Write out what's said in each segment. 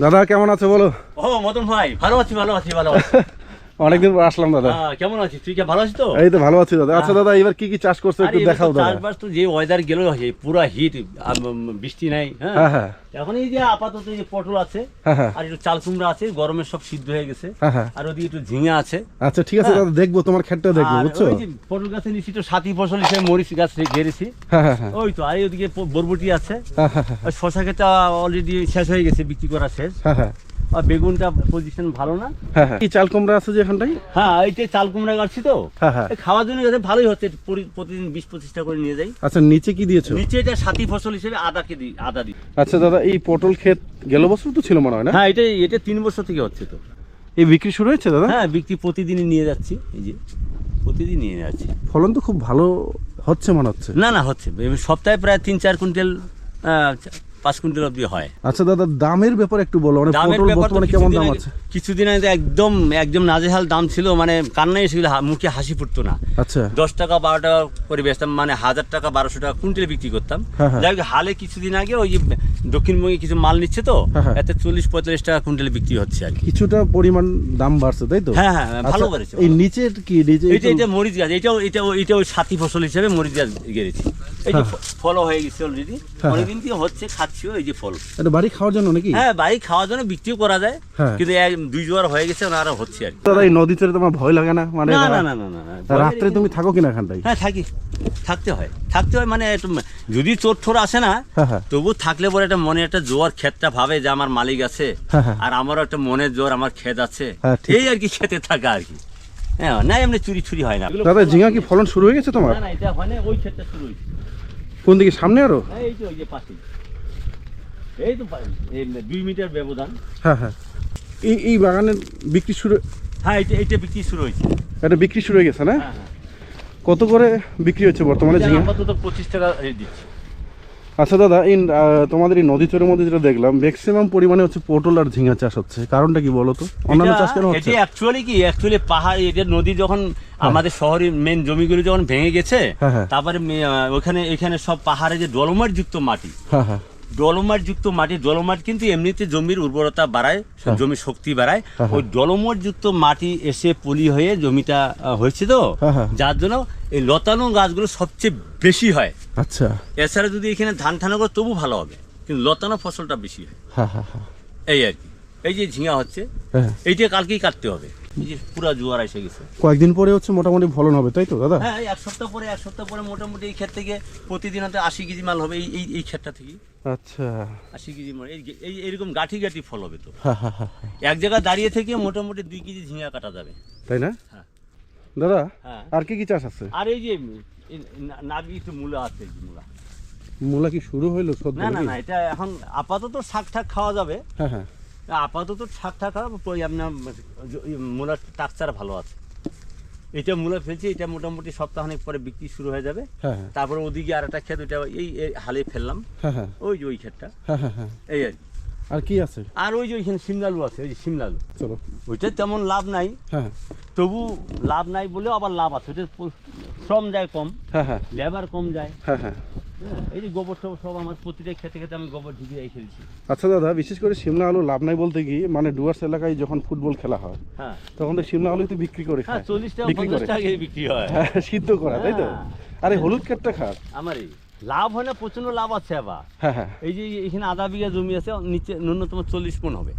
দাদা কেমন আছো বলো? ও মদন ভাই ভালো আছি ভালো আছি ভালো আছি। অনেকদিন পর আসলাম দাদা। কেমন আছিস? তুই কি ভালো আছিস তো? এই তো ভালো আছি দাদা। আচ্ছা দাদা এবার কি কি চাষ করছ একটু দেখাও দাদা। চাষবাস তো যে ওয়েদার গেল পুরো হিট বৃষ্টি নাই হ্যাঁ? হ্যাঁ হ্যাঁ। এখন এই যে আপাতত এই যে পটল আছে হ্যাঁ আর একটু চাল কুমড়া আছে গরমে সব সিদ্ধ হয়ে গেছে। আর ওদিকে একটু ঝিঙে আছে। আচ্ছা ঠিক আছে। দাদা দেখব তোমার ক্ষেতটা দেখব বুঝছ? পটল গাছে নিচে তো সাথী ফসল হিসেবে মরিচ গাছ হ্যাঁ ওই তো আর ওদিকে বরবটি আছে। শশা খেতে অলরেডি শেষ হয়ে গেছে বিক্রি করা শেষ। হ্যাঁ হ্যাঁ। আর বেগুনটা পজিশন ভালো না। হ্যাঁ হ্যাঁ। কি চাল কুমড়া আছে যে এখানটাই হ্যাঁ এইটাই চাল কুমড়া গাছছি তো হ্যাঁ হ্যাঁ। এই খাওয়ার জন্য গেছে ভালোই হচ্ছে প্রতিদিন বিশ পঁচিশটা করে নিয়ে যাই। আচ্ছা নিচে কি দিয়েছ? নিচে এটা সাথী ফসল হিসেবে আদাকে দিই আদা দিই। আচ্ছা দাদা এই পটল ক্ষেত গেল বছর তো ছিল মনে হয় না? হ্যাঁ এটা এটা তিন বছর থেকে হচ্ছে তো। এই বিক্রি শুরু হয়েছে দাদা? হ্যাঁ বিক্রি প্রতিদিনই নিয়ে যাচ্ছি এই যে প্রতিদিন নিয়ে যাচ্ছি। ফলন তো খুব ভালো হচ্ছে মনে হচ্ছে। না না হচ্ছে। সপ্তাহে প্রায় তিন চার কুইন্টাল পাঁচ কুইন্টাল অবধি হয়। আচ্ছা দাদা দামের ব্যাপারে একটু বলো মানে পটল বর্তমানে কেমন দাম আছে? কিছুদিন আগে একদম একদম নাজেহাল দাম ছিল মানে কান্নাই এসেছিল মুখে হাসি ফুটতো না। আচ্ছা। দশ টাকা বারো টাকা করে বেচতাম মানে হাজার টাকা বারোশো টাকা কুইন্টাল বিক্রি করতাম। হ্যাঁ, হ্যাঁ। যাই হোক হালে কিছুদিন আগে ওই দক্ষিণবঙ্গে কিছু মাল নিচ্ছে তো হ্যাঁ। এতে চল্লিশ পঁয়তাল্লিশ টাকা কুইন্টাল বিক্রি হচ্ছে আর কিছুটা পরিমাণ দাম বাড়ছে তাই তো? হ্যাঁ হ্যাঁ ভালো আচ্ছা, এই নিচের কি নিচে এইটা এটা মরিচ গাছ এটাও এটা এটা ওই সাথী ফসল হিসেবে মরিচ গাছ গেড়েছি। এই যে ফলও হয়ে গেছে অলরেডি। অনেকদিন থেকে হচ্ছে এই যে ফল। এটা বাড়ি খাওয়ার জন্য নাকি? হ্যাঁ বাড়ি খাওয়ার জন্য বিক্রিও করা যায় হ্যাঁ। কিন্তু এক দুই জোয়ার হয়ে গেছে আর হচ্ছে আর দাদা এই নদীতে তোমার ভয় লাগে না? মানে না না না না। রাত্রে তুমি থাকো কিনা এখানটাই হ্যাঁ থাকি। থাকতে হয়। থাকতে হয় মানে যদি চোর ঠোর আসে না হ্যাঁ হ্যাঁ। তবু থাকলে পরে একটা মনে একটা জোয়ার ক্ষেতটা ভাবে যে আমার মালিক আছে। আর আমারও একটা মনের জোর আমার ক্ষেত আছে। ঠিক। এই আর কি খেতে থাকা আর কি। হ্যাঁ না এমনি চুরি ছুরি হয় না। দাদা ঝিঙা কি ফলন শুরু হয়ে গেছে তোমার? না না এটা হয় না ওই ক্ষেতটা শুরু হয়েছে। কোন দিকে সামনে আরও? এই ওই যে পাশে এই তো দুই মিটার ব্যবধান। হ্যাঁ হ্যাঁ। এই এই বাগানের বিক্রি শুরু হ্যাঁ এটা বিক্রি শুরু হয়েছে। এটা বিক্রি শুরু হয়ে গেছে না? হ্যাঁ হ্যাঁ। কত করে বিক্রি হচ্ছে বর্তমানে এটা ঝিঙা? আপাতত পঁচিশ টাকা রেট আচ্ছা দাদা এই তোমাদের এই নদী চরের মধ্যে যেটা দেখলাম ম্যাক্সিমাম পরিমাণে হচ্ছে পটল আর ঝিঙা চাষ হচ্ছে। কারণটা কি বলো তো? অন্যান্য চাষ কেন হচ্ছে? এটা অ্যাকচুয়ালি কি অ্যাকচুয়ালি পাহাড় এটা নদী যখন আমাদের শহরের মেন জমিগুলো যখন ভেঙে গেছে হ্যাঁ, হ্যাঁ। তারপরে ওখানে এখানে সব পাহাড়ে যে ডলমাট যুক্ত মাটি হ্যাঁ হ্যাঁ। ডলোমাট যুক্ত মাটি ডলোমাট কিন্তু এমনিতে জমির উর্বরতা বাড়ায় হ্যাঁ। জমির শক্তি বাড়ায়। হ্যাঁ, ওই ডলোমাট যুক্ত মাটি এসে পলি হয়ে জমিটা হয়েছে তো? হ্যাঁ, হ্যাঁ। যার জন্য এই লতানো গাছগুলো সবচেয়ে বেশি হয়। আচ্ছা। এছাড়া যদি এখানে ধান ঠানো করে তবু ভালো হবে কিন্তু লতানো ফসলটা বেশি হয়। হ্যাঁ হ্যাঁ হ্যাঁ। এই আর কি। এই যে ঝিঙা হচ্ছে হ্যাঁ। এইটা কালকেই কাটতে হবে। পুরা জোয়ার এসে গেছে। কয়েকদিন পরে হচ্ছে মোটামুটি ফলন হবে তাই তো দাদা? হ্যাঁ এক সপ্তাহ পরে এক সপ্তাহ পরে মোটামুটি এই ক্ষেত থেকে প্রতিদিন হয়তো আশি কেজি মাল হবে এই এই ক্ষেতটা থেকে। আচ্ছা। আশি কেজি মাল এই এই এরকম গাঠি গাঠি ফল হবে তো। এক জায়গায় দাঁড়িয়ে থেকে মোটামুটি দুই কেজি ঝিঙা কাটা যাবে। তাই না? হ্যাঁ। দাদা হ্যাঁ। আর কি কি চাষ আছে? আর এই যে মূলা আছে মূলা। মূলা কি শুরু হইল না না না এটা এখন আপাতত শাক ঠাক খাওয়া যাবে। হ্যাঁ হ্যাঁ। আপাতত শাক ঠাক খাওয়া আপনার মূলার টাকচার ভালো আছে। এটা মূলা ফেলছি এটা মোটামুটি সপ্তাহখানেক পরে বিক্রি শুরু হয়ে যাবে। হ্যাঁ হ্যাঁ। তারপরে ওদিকে আর একটা ক্ষেত ওইটা এই এই হালে ফেললাম। হ্যাঁ হ্যাঁ। ওই যে ওই ক্ষেতটা। এই আর কি। আর কি আছে? আর ওই যে ওইখানে সিমলালু আছে ওই যে সিমলালু চলো। ওইটা তেমন লাভ নাই। হ্যাঁ। তবু লাভ নাই বলেও আবার লাভ আছে। ওটা শ্রম যায় কম। লেবার কম যায়। হ্যাঁ হ্যাঁ হ্যাঁ, এই যে গোবর টোবর সব আমার প্রতিটা খেতে খেতে আমি গোবর ঢুকে রেখে দিচ্ছি আচ্ছা দাদা বিশেষ করে সিমলা আলু লাভ নাই বলতে কি মানে ডুয়ার্স এলাকায় যখন ফুটবল খেলা হয় হ্যাঁ। তখন তো সিমলা আলু তো বিক্রি করে হ্যাঁ চল্লিশ টাকা পঞ্চাশ টাকা বিক্রি হয়। হ্যাঁ, সিদ্ধ করা তাই তো? হ্যাঁ। আরে হলুদ ক্ষেতটা খার। আমার লাভ হয় না প্রচণ্ড লাভ আছে আবার। হ্যাঁ হ্যাঁ। এই যে এখানে আধা বিঘা জমি আছে নিচে ন্যূনতম চল্লিশ মন হবে।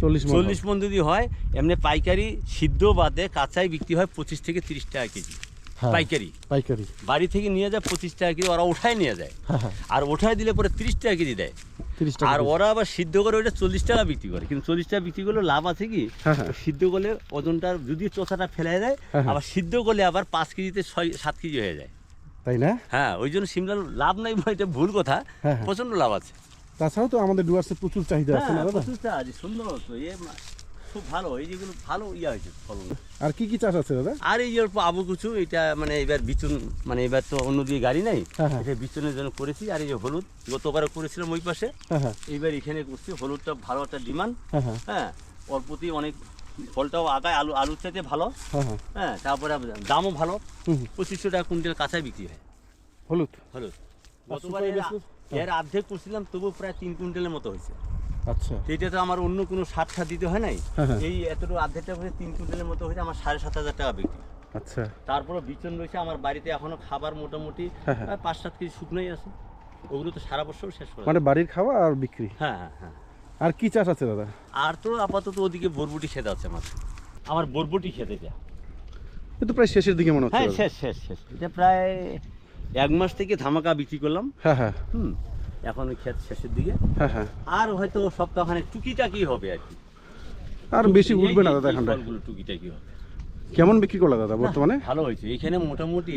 চল্লিশ চল্লিশ মন যদি হয় এমনি পাইকারি সিদ্ধ বাদে কাঁচাই বিক্রি হয় পঁচিশ থেকে তিরিশ টাকা কেজি। হ্যাঁ, পাইকারি। পাইকারি। বাড়ি থেকে নিয়ে যায় পঁচিশ টাকা কেজি ওরা ওঠায় নিয়ে যায়। হ্যাঁ হ্যাঁ। আর ওঠায় দিলে পরে তিরিশ টাকা কেজি দেয়। আর ওরা আবার সিদ্ধ করে ওইটা চল্লিশ টাকা বিক্রি করে। কিন্তু চল্লিশ টাকা বিক্রি করলে লাভ আছে কি? হ্যাঁ, হ্যাঁ। সিদ্ধ করলে ওজনটা যদি চোষাটা ফেলে দেয় হ্যাঁ, হ্যাঁ। আবার সিদ্ধ করলে আবার পাঁচ কেজিতে ছয় সাত কেজি হয়ে যায়। তাই না? হ্যাঁ ওই জন্য সিমলার লাভ নাই এটা ভুল কথা। হ্যাঁ, হ্যাঁ। প্রচণ্ড লাভ আছে। তাছাড়াও তো আমাদের ডুয়ার্সে প্রচুর চাহিদা আছে হ্যাঁ, প্রচুর চাষ, সুন্দর তো এ খুব ভালো এই যেগুলো ভালো ইয়া হয়েছে ফলন। আর কি কি চাষ আছে দাদা? আর এই অল্প আবু কুচু এটা মানে এবার বিচুন মানে এবার তো অন্য গাড়ি নাই। হ্যাঁ, হ্যাঁ। এটা বিচুনের জন্য করেছি আর এই যে হলুদ গতবারও করেছিলাম ওই পাশে। হ্যাঁ এইবার এখানে করছি হলুদটা ভালো একটা ডিমান্ড। হ্যাঁ অল্পতেই অনেক ফলটাও আগায় আলু আলুর চাইতে ভালো। হ্যাঁ তারপরে দামও ভালো। পঁচিশশো টাকা কুইন্টাল কাঁচাই বিক্রি হয়। হলুদ? হলুদ। গতবার? এর অর্ধেক করছিলাম তবু প্রায় তিন কুইন্টালের মতো হয়েছে। আচ্ছা। এটা তো আমার অন্য কোনো সার সার দিতে হয় নাই? হ্যাঁ, হ্যাঁ। এই এতটুকু আর্ধেকটা করে তিন কুইন্টালের মতো হয়েছে আমার সাড়ে সাত হাজার টাকা বিক্রি। আচ্ছা। তারপরে বিচন রয়েছে আমার বাড়িতে এখনও খাবার মোটামুটি হ্যাঁ। পাঁচ সাত কেজি শুকনোই আছে। ওগুলো তো সারা বছর শেষ করে মানে বাড়ির খাওয়া আর বিক্রি? হ্যাঁ হ্যাঁ হ্যাঁ। আর কি চাষ আছে দাদা? আর তো আপাতত ওদিকে বরবটি খেতে আছে আমার। আমার বরবটি খেতে যা। কিন্তু প্রায় শেষের দিকে মনে হচ্ছে হ্যাঁ শেষ শেষ শেষ। এটা প্রায় এক মাস থেকে ধামাকা বিক্রি করলাম। হ্যাঁ হ্যাঁ। হুম। এখন ক্ষেত শেষের দিকে। হ্যাঁ হ্যাঁ। আর হয়তো সপ্তাহখানে টুকিটাকি হবে আর কি। আর বেশি উঠবে না দাদা ফলগুলো টুকিটাকি হবে। কেমন বিক্রি করলা দাদা বর্তমানে? ভালো হয়েছে। এখানে মোটামুটি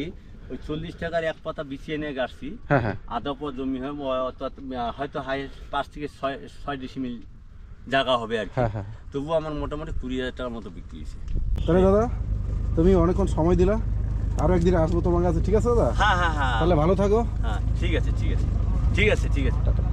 ওই চল্লিশ টাকার এক পাতা বিছিয়ে নিয়ে গাছছি আধা পর জমি অর্থাৎ হয়তো হাই পাঁচ থেকে ছয় ছয় ডিসিমিল জায়গা হবে আর কি। হ্যাঁ হ্যাঁ। তবুও আমার মোটামুটি কুড়ি হাজার টাকার মতো বিক্রি হয়েছে। তাহলে দাদা তুমি অনেকক্ষণ সময় দিলা। আরও একদিন আসব তোমার কাছে ঠিক আছে দাদা? হ্যাঁ হ্যাঁ হ্যাঁ। তাহলে ভালো থাকো। হ্যাঁ ঠিক আছে ঠিক আছে। ঠিক আছে ঠিক আছে। টাটা